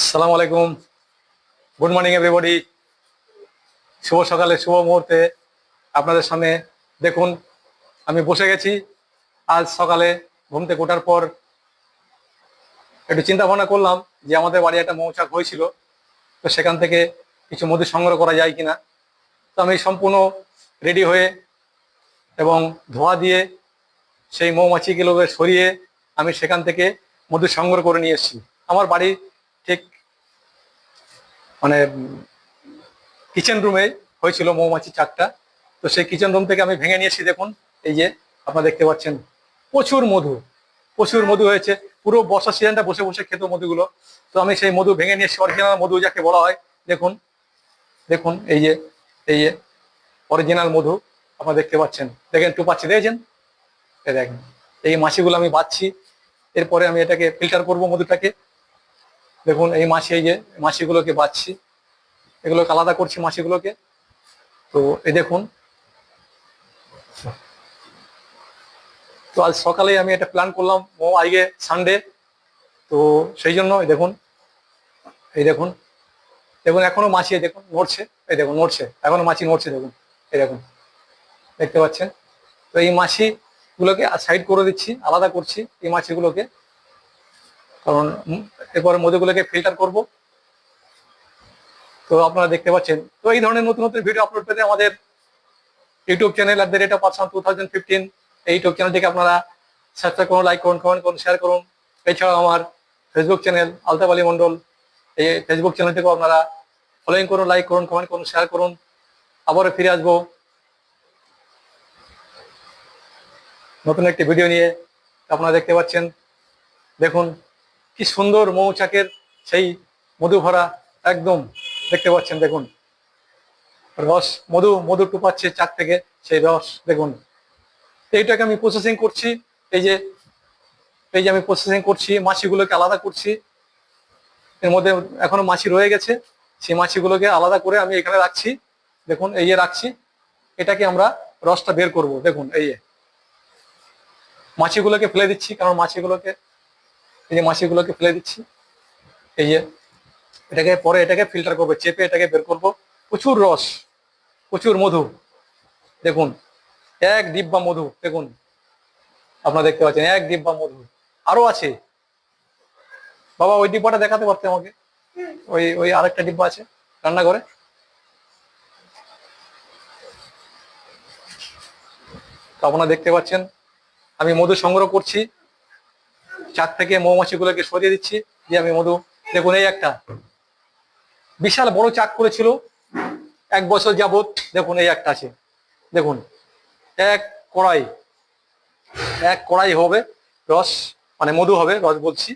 আসসালামু আলাইকুম। Good morning everybody শুভ সকালে, শুভ মুহূর্তে আপনাদের সামনে দেখুন, আমি বসে গেছি। আজ সকালে ঘুম থেকে ওঠার পর একটু চিন্তা ভাবনা করলাম যে আমাদের বাড়ি একটা মৌচাক হয়েছিল, তো সেখান থেকে কিছু মধু সংগ্রহ করা যায় কিনা। তো আমি সম্পূর্ণ রেডি হয়ে এবং ধোয়া দিয়ে সেই মৌমাছিগুলোকে সরিয়ে আমি সেখান থেকে মধু সংগ্রহ করে নিয়ে এসেছি। আমার বাড়ি ঠিক মানে কিচেন রুমে হয়েছিল মৌমাছি চাকটা তো সেই কিচেন রুম থেকে আমি ভেঙে নিয়েছি, দেখুন, এই যে আপনারা দেখতে পাচ্ছেন, প্রচুর মধু প্রচুর মধু হয়েছে, পুরো বর্ষা সিজনটা বসে বসে খেত মধুগুলো। তো আমি সেই মধু ভেঙে নিয়েছি অরিজিনাল মধু যাকে বলা হয়, দেখুন দেখুন, এই যে এই যে অরিজিনাল মধু আপনারা দেখতে পাচ্ছেন। দেখেন একটু পাচ্ছি দেখেছেন দেখেন, এই মাছিগুলো আমি বাচ্ছি এরপরে আমি এটাকে ফিল্টার করব মধুটাকে। দেখুন, এই মাছি এই যে মাছিগুলোকে বাচ্ছি এগুলোকে আলাদা করছি মাছিগুলোকে তো এই দেখুন। তো আজ সকালে আমি একটা প্ল্যান করলাম। ও আজকে সানডে তো সেই জন্য এই দেখুন এই দেখুন দেখুন, এখনও মাছি দেখুন, নড়ছে। এই দেখুন, নড়ছে। এখনও মাছি নড়ছে, দেখুন, এই দেখুন। দেখতে পাচ্ছেন? তো এই মাছি গুলোকে সাইড করে দিচ্ছি, আলাদা করছি এই মাছিগুলোকে কারণ এরপরে মধুগুলোকে ফিল্টার করব। তো আপনারা দেখতে পাচ্ছেন। তো এই ধরনের নতুন নতুন ভিডিও আপলোড পেতে আমাদের YouTube channel at the rate of person two thousand fifteen এই ইউটিউব চ্যানেলটিকে আপনারা সাবস্ক্রাইব করুন লাইক করুন কমেন্ট করুন শেয়ার করুন। এছাড়াও আমার ফেসবুক চ্যানেল আলতাফ আলী মন্ডল এই ফেসবুক চ্যানেলটিকেও আপনারা ফলোইং করুন লাইক করুন কমেন্ট করুন শেয়ার করুন। আবারও ফিরে আসব নতুন একটি ভিডিও নিয়ে। আপনারা দেখতে পাচ্ছেন। দেখুন কি সুন্দর মৌচাকের সেই মধু ভরা একদম দেখতে পাচ্ছেন, দেখুন। রস, মধু মধু টুপাচ্ছে চাক থেকে সেই রস, দেখুন। এইটাকে আমি প্রসেসিং করছি, এই যে এই যে আমি প্রসেসিং করছি, মাছিগুলোকে আলাদা করছি। এর মধ্যে এখনও মাছি রয়ে গেছে, সেই মাছিগুলোকে আলাদা করে আমি এখানে রাখছি। দেখুন, এই যে রাখছি, এটাকে আমরা রসটা বের করব, দেখুন, এই মাছিগুলোকে ফেলে দিচ্ছি, কারণ মাছিগুলোকে এই যে মাছিগুলোকে ফেলে দিচ্ছি। এই যে এটাকে পরে এটাকে ফিল্টার করব, চেপে এটাকে বের করব। প্রচুর রস, প্রচুর মধু। দেখুন, এক ডিব্বা মধু, দেখুন। আপনারা দেখতে পাচ্ছেন, এক ডিব্বা মধু। আরও আছে। বাবা, ওই ডিব্বাটা দেখাতে পারতে আমাকে? ওই ওই আরেকটা ডিব্বা আছে, রান্নাঘরে? আপনারা দেখতে পাচ্ছেন, আমি মধু সংগ্রহ করছি। চাক থেকে মৌমাছিগুলোকে সরিয়ে দিচ্ছি। যে আমি মধু দেখুন, এই একটা। বিশাল বড় চাক করেছিল। এক বছর যাবৎ দেখুন, এই একটা আছে। দেখুন, এক কড়াই। এক কড়াই হবে, রস মানে মধু হবে, রস বলছি।